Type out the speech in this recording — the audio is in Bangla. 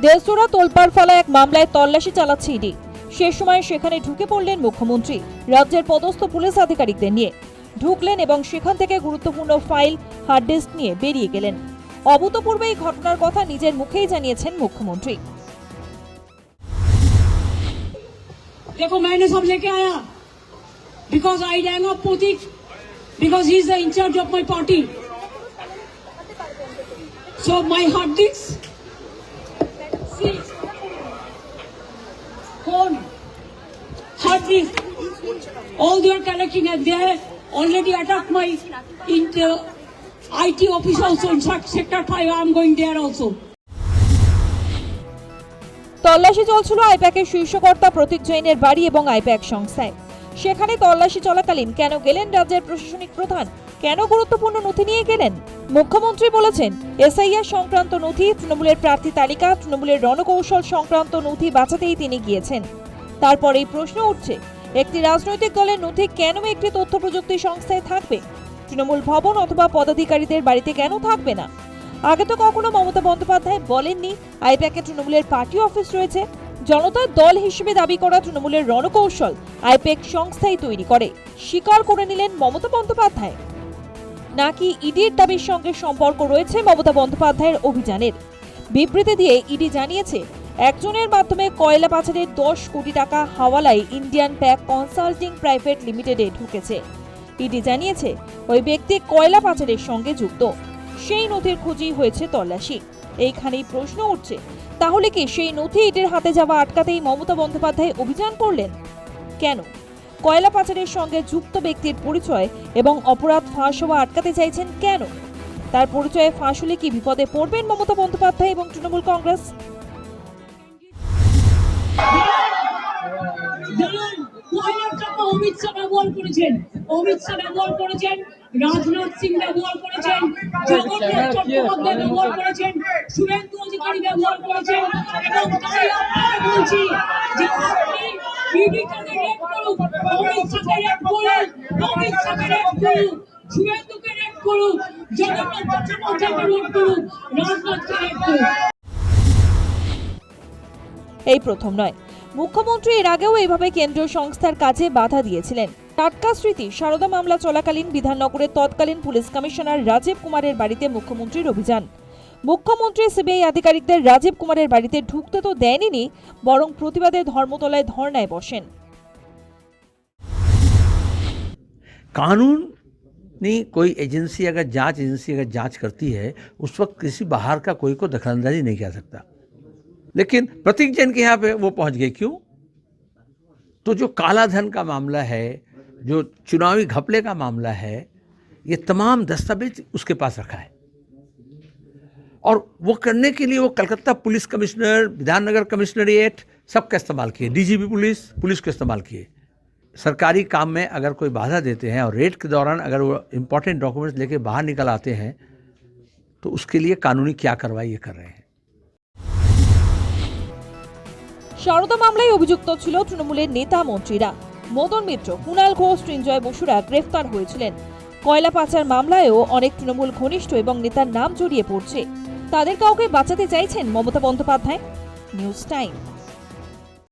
দেশজোড়া তোলপাড় ফেলা এক মামলায় তল্লাশি চালাচ্ছে ইডি সে সময় সেখানে ঢুকে পড়লেন মুখ্যমন্ত্রী রাজ্যের পদস্থ পুলিশ আধিকারিকদের নিয়ে ঢুকলেন এবং সেখান থেকে গুরুত্বপূর্ণ ফাইল হার্ড ডিস্ক নিয়ে বেরিয়ে গেলেন অভূতপূর্ব এই ঘটনার কথা নিজের মুখেই জানিয়েছেন মুখ্যমন্ত্রী देखो मैंने सब लेके आया because I wrong up पोतिक because he is the incharge of my party so my hard disk phone hard disk all they are collecting and they already attacked my in the IT office also in sector 5 I am going there also তল্লাশি চলছিল আইপ্যাকের শীর্ষকর্তা প্রতীক জৈনের বাড়ি এবং আইপ্যাক সংস্থায় সেখানে তল্লাশি চলাকালীন কেন গেলেন রাজ্যের প্রশাসনিক প্রধান কেন গুরুত্বপূর্ণ নথি নিয়ে গেলেন? মুখ্যমন্ত্রী বলেছেন, এসআইআর সংক্রান্ত নথি, তৃণমূলের প্রার্থী তালিকা, তৃণমূলের রণকৌশল সংক্রান্ত নথি বাঁচাতেই তিনি গিয়েছেন। তারপর এই প্রশ্ন উঠছে, একটি রাজনৈতিক দলের নথি কেন একটি তথ্য প্রযুক্তি সংস্থায় থাকবে? তৃণমূল ভবন অথবা পদাধিকারীদের বাড়িতে কেন থাকবে না? আগে তো কখনো মমতা বন্দ্যোপাধ্যায় বলেননি, আইপ্যাকে তৃণমূলের পার্টি অফিস রয়েছে। জনতার দল হিসেবে দাবি করা তৃণমূলের রণকৌশল আইপ্যাক সংস্থাই তৈরি করে। স্বীকার করে নিলেন মমতা বন্দ্যোপাধ্যায়। নাকি ইডির দাবির সঙ্গে সম্পর্ক রয়েছে মমতা বন্দ্যোপাধ্যায়ের অভিযানের? বিবৃতি দিয়ে ইডি জানিয়েছে, একজনের মাধ্যমে কয়লা পাচারের দশ কোটি টাকা হাওয়ালায় ইন্ডিয়ান প্যাক কনসাল্টিং প্রাইভেট লিমিটেডে ঢুকেছে। ইডি জানিয়েছে, ওই ব্যক্তি কয়লা পাচারের সঙ্গে যুক্ত। সেই নথির খুঁজেই হয়েছে তল্লাশি। এইখানেই প্রশ্ন উঠছে, তাহলে কি সেই নথি ইডির হাতে যাওয়া আটকাতেই মমতা বন্দ্যোপাধ্যায় অভিযান করলেন? কেন? কয়লা পাচারের সঙ্গে যুক্ত ব্যক্তির পরিচয় এবং অপরাধ ফাঁস হওয়া আটকাতে চাইছেন কেন? তার পরিচয়ে ফাঁস হলে কি বিপদে পড়বেন মমতা বন্দ্যোপাধ্যায় এবং তৃণমূল কংগ্রেস? অমিত শাহ ব্যবহার করেছেন? অমিত শাহ ব্যবহার করেছেন, রাজনাথ সিং ব্যবহার করেছেন, জগন্নাথ চট্টোপাধ্যায় ব্যবহার করেছেন সুরেন্দ্র অধিকারী ব্যবহার করেছেন, এবং তাই আপনাকে বলছি যে আপনি এই প্রথম নয়। মুখ্যমন্ত্রী এর আগেও এইভাবে কেন্দ্রীয় সংস্থার কাজে বাধা দিয়েছিলেন। টাটকা স্মৃতি, সারদা মামলা চলাকালীন বিধাননগরের তৎকালীন পুলিশ কমিশনার রাজীব কুমারের বাড়িতে মুখ্যমন্ত্রীর অভিযান। মুখ্যমন্ত্রী সিবিআই আধিকারিকদের রাজীব কুমারের বাড়িতে ঢুকতে তো দেয়নি বরং প্রতিবাদে ধর্মতলায় ধর্নায় বসেন कानून नहीं कोई एजेंसी अगर जांच एजेंसी अगर जांच करती है उस वक्त किसी बाहर का कोई को दखलंदाजी नहीं कर सकता लेकिन प्रतीक जैन के यहाँ पे वो पहुंच गए क्यों तो जो काला धन का मामला है जो चुनावी घपले का मामला है ये तमाम दस्तावेज उसके पास रखा है और वो करने के लिए वो Calcutta police commissioner Bidhannagar commissionerate सबका इस्तेमाल किए डीजीपी पुलिस पुलिस को इस्तेमाल किए सरकारी काम में अगर कोई बाधा देते हैं और रेड के दौरान अगर वो इम्पोर्टेंट डॉक्यूमेंट्स लेके बाहर निकल आते हैं तो उसके लिए कानूनी क्या कार्रवाई ये कर रहे हैं সারদা মামলায় অভিযুক্ত ছিল তৃণমূলের নেতা মন্ত্রীরা মদন মিত্র কুণাল ঘোষ সৃঞ্জয় বসুরা গ্রেফতার হয়েছিলেন কয়লা পাচার মামলায়ও অনেক তৃণমূল ঘনিষ্ঠ এবং নেতার নাম জড়িয়ে পড়ছে। তাদের কাউকে বাঁচাতে চাইছেন মমতা বন্দ্যোপাধ্যায়। News time.